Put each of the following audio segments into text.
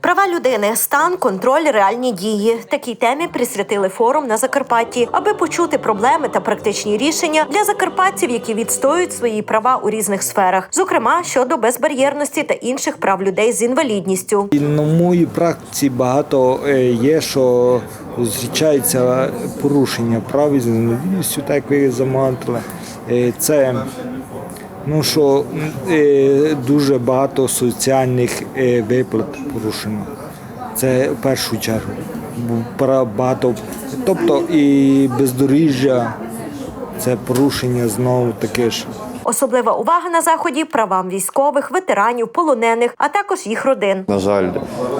Права людини, стан, контроль, реальні дії. Такій темі присвятили форум на Закарпатті, аби почути проблеми та практичні рішення для закарпатців, які відстоюють свої права у різних сферах, зокрема щодо безбар'єрності та інших прав людей з інвалідністю. На моїй практиці багато е, є, що зустрічаються порушення прав із інвалідністю, так як ви замантили. Е, Це ну, що е, дуже багато соціальних е, виплат порушено. Це в першу чергу. Бо пора Багато, тобто і бездоріжжя, це порушення знову таке ж. Особлива увага на заході правам військових, ветеранів, полонених, а також їх родин. На жаль,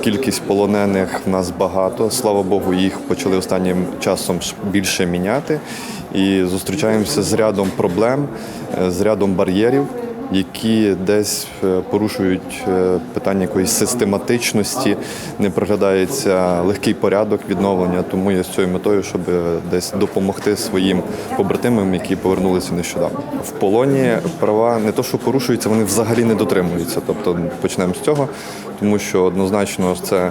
кількість полонених в нас багато. Слава Богу, їх почали останнім часом більше міняти. І зустрічаємося з рядом проблем, е, з рядом бар'єрів, які десь е, порушують е, питання якоїсь систематичності, не проглядається легкий порядок відновлення. Тому я з цією метою, щоб десь допомогти своїм побратимам, які повернулися нещодавно. В полоні права не то, що порушуються, вони взагалі не дотримуються. Тобто почнемо з цього, тому що однозначно це.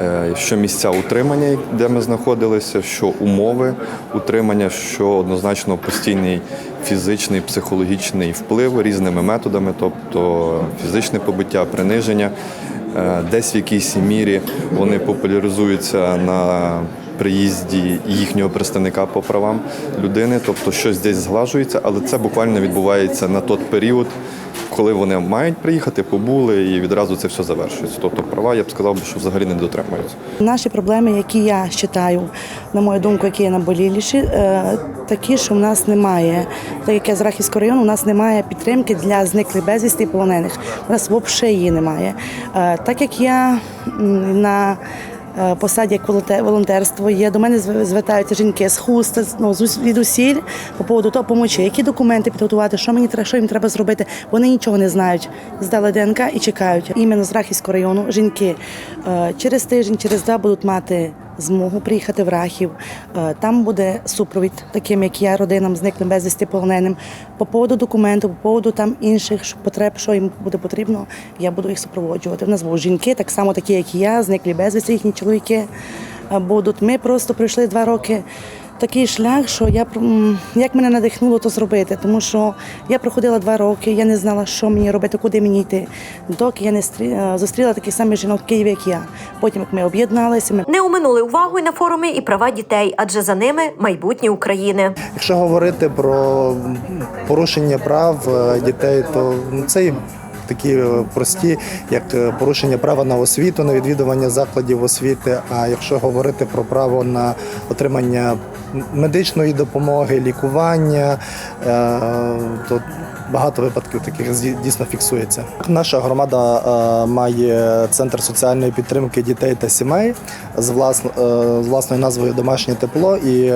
Е, Що місця утримання, де ми знаходилися, що умови утримання, що однозначно постійний фізичний, психологічний вплив різними методами, тобто фізичне побиття, приниження, Е, десь в якійсь мірі вони популяризуються на приїзді їхнього представника по правам людини, тобто щось десь зглажується, але це буквально відбувається на той період, коли вони мають приїхати, побули і відразу це все завершується. Тобто права, я б сказав, що взагалі не дотримуються. Наші проблеми, які я вважаю, на мою думку, які є наболіліші, е, такі, що в нас немає, так як я з Рахівського району, у нас немає підтримки для зниклих безвісти полонених. У нас взагалі її немає. Е, Так як я на е, посаді як волонте- волонтерство є, до мене звертаються жінки з хуст, з- ну, від усіль по поводу того помочі, які документи підготувати, що мені що їм треба зробити. Вони нічого не знають. Здали ДНК і чекають. Іменно з Рахівського району жінки е, через тиждень, через два будуть мати змогу приїхати в Рахів. Е, Там буде супровід, таким як я, родинам зниклим безвісти полоненим. По поводу документів, по поводу там інших потреб, що їм буде потрібно, я буду їх супроводжувати. В нас будуть жінки, так само такі, як і я, зниклі безвісти, їхні чоловіки е, будуть. Ми просто пройшли два роки. Такий шлях, що я як мене надихнуло то зробити, тому що я проходила два роки, я не знала, що мені робити, куди мені йти. Доки я не стрі- е, зустріла таких самих жінок в Києві, як я. Потім як ми об'єдналися, ми Не оминули увагою на форумі і права дітей, адже за ними майбутнє України. Якщо говорити про порушення прав е, дітей, то ну, це і такі е, прості, як порушення права на освіту, на відвідування закладів освіти. А якщо говорити про право на отримання медичної допомоги, лікування, е, то багато випадків таких дійсно фіксується. Наша громада е, має центр соціальної підтримки дітей та сімей з е, власною назвою Домашнє тепло. І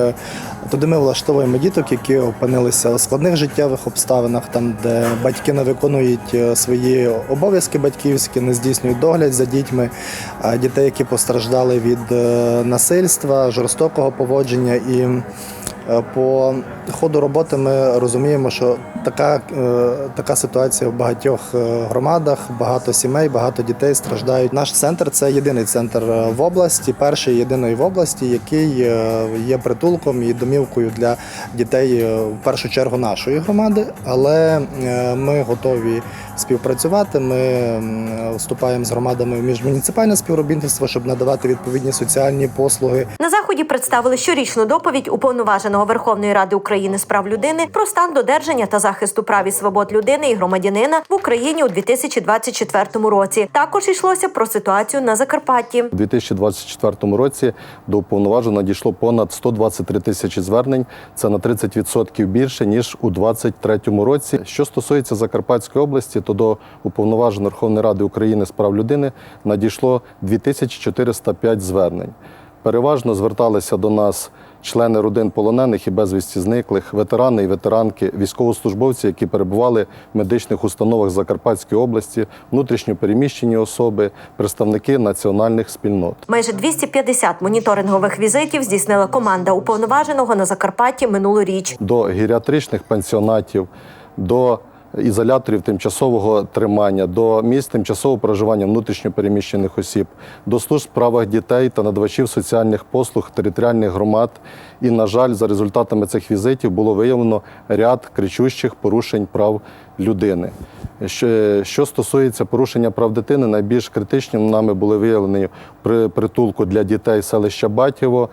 туди ми влаштовуємо діток, які опинилися у складних життєвих обставинах, там де батьки не виконують свої обов'язки батьківські, не здійснюють догляд за дітьми, дітей, які постраждали від насильства, жорстокого поводження і. 嗯 По ходу роботи ми розуміємо, що така, е, така ситуація в багатьох е, громадах, багато сімей, багато дітей страждають. Наш центр це єдиний центр е, в області, перший єдиний в області, який е, є притулком і домівкою для дітей е, в першу чергу нашої громади. Але е, ми готові співпрацювати. Ми вступаємо з громадами в міжмуніципальне співробітництво, щоб надавати відповідні соціальні послуги. На заході представили щорічну доповідь уповноваженого Верховної Ради України з прав людини про стан додержання та захисту прав і свобод людини і громадянина в Україні у 2024 році. Також йшлося про ситуацію на Закарпатті. У 2024 році до уповноваженого надійшло понад 123 тисячі звернень. Це на 30% більше ніж у 2023 році. Що стосується Закарпатської області, то до уповноваженої Верховної Ради України з прав людини надійшло 2405 звернень. Переважно зверталися до нас члени родин полонених і безвісті зниклих, ветерани і ветеранки, військовослужбовці, які перебували в медичних установах Закарпатської області, внутрішньо переміщені особи, представники національних спільнот. Майже 250 моніторингових візитів здійснила команда уповноваженого на Закарпатті минулоріч. до геріатричних пансіонатів, до ізоляторів тимчасового тримання, до місць тимчасового проживання внутрішньопереміщених осіб, до служб в справах дітей та надавачів соціальних послуг територіальних громад. І, на жаль, за результатами цих візитів було виявлено ряд кричущих порушень прав людини. Що, стосується порушення прав дитини, найбільш критичним нами були виявлені при притулку для дітей селища Батєво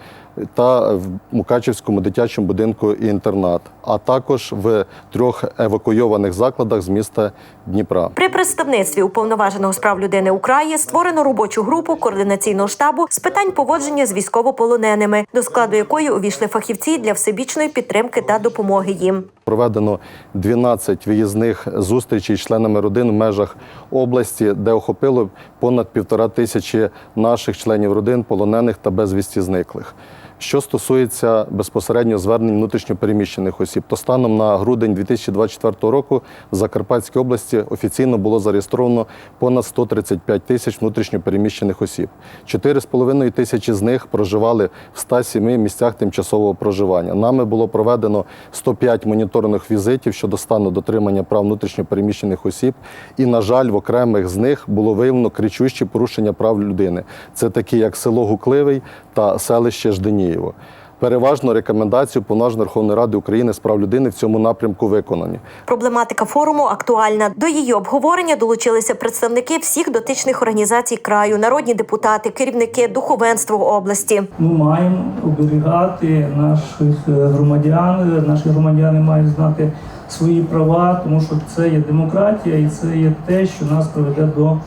та в Мукачівському дитячому будинку і інтернат, а також в трьох евакуйованих закладах з міста Дніпра. При представництві уповноваженого з прав людини Украї створено робочу групу координаційного штабу з питань поводження з військовополоненими, до складу якої увійшли фахівці для всебічної підтримки та допомоги їм. Проведено 12 виїзних зустрічей з членами родин в межах області, де охопило понад півтора тисячі наших членів родин, полонених та безвісті зниклих. Що стосується безпосередньо звернень внутрішньопереміщених осіб, то станом на грудень 2024 року в Закарпатській області офіційно було зареєстровано понад 135 тисяч внутрішньопереміщених осіб. 4,5 тисячі з них проживали в 107 місцях тимчасового проживання. Нами було проведено 105 моніторних візитів щодо стану дотримання прав внутрішньопереміщених осіб. І, на жаль, в окремих з них було виявлено кричущі порушення прав людини. Це такі, як село Гукливий та селище Жденієво. Переважно рекомендації Повноважної Верховної Ради України з прав людини в цьому напрямку виконані. Проблематика форуму актуальна. До її обговорення долучилися представники всіх дотичних організацій краю, народні депутати, керівники, духовенство області. Ми маємо оберігати наших е, громадян. Наші громадяни мають знати свої права, тому що це є демократія і це є те, що нас приведе до,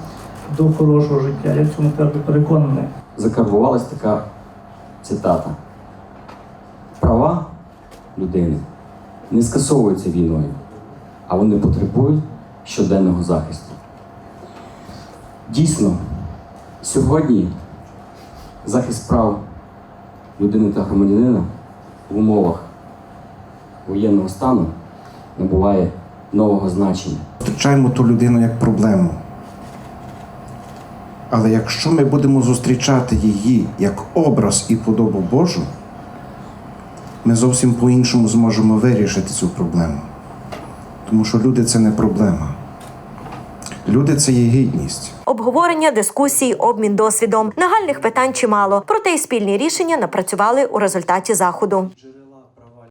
до хорошого життя. Я в цьому твердо переконаний. закарбувалась така цитата. Права людини не скасовуються війною, а вони потребують щоденного захисту. Дійсно, сьогодні захист прав людини та громадянина в умовах воєнного стану набуває нового значення. Зустрічаємо ту людину як проблему. Але якщо ми будемо зустрічати її як образ і подобу Божу, ми зовсім по-іншому зможемо вирішити цю проблему. Тому що люди це не проблема. Люди це є гідність. Обговорення, дискусії, обмін досвідом. Нагальних питань чимало, проте й спільні рішення напрацювали у результаті заходу.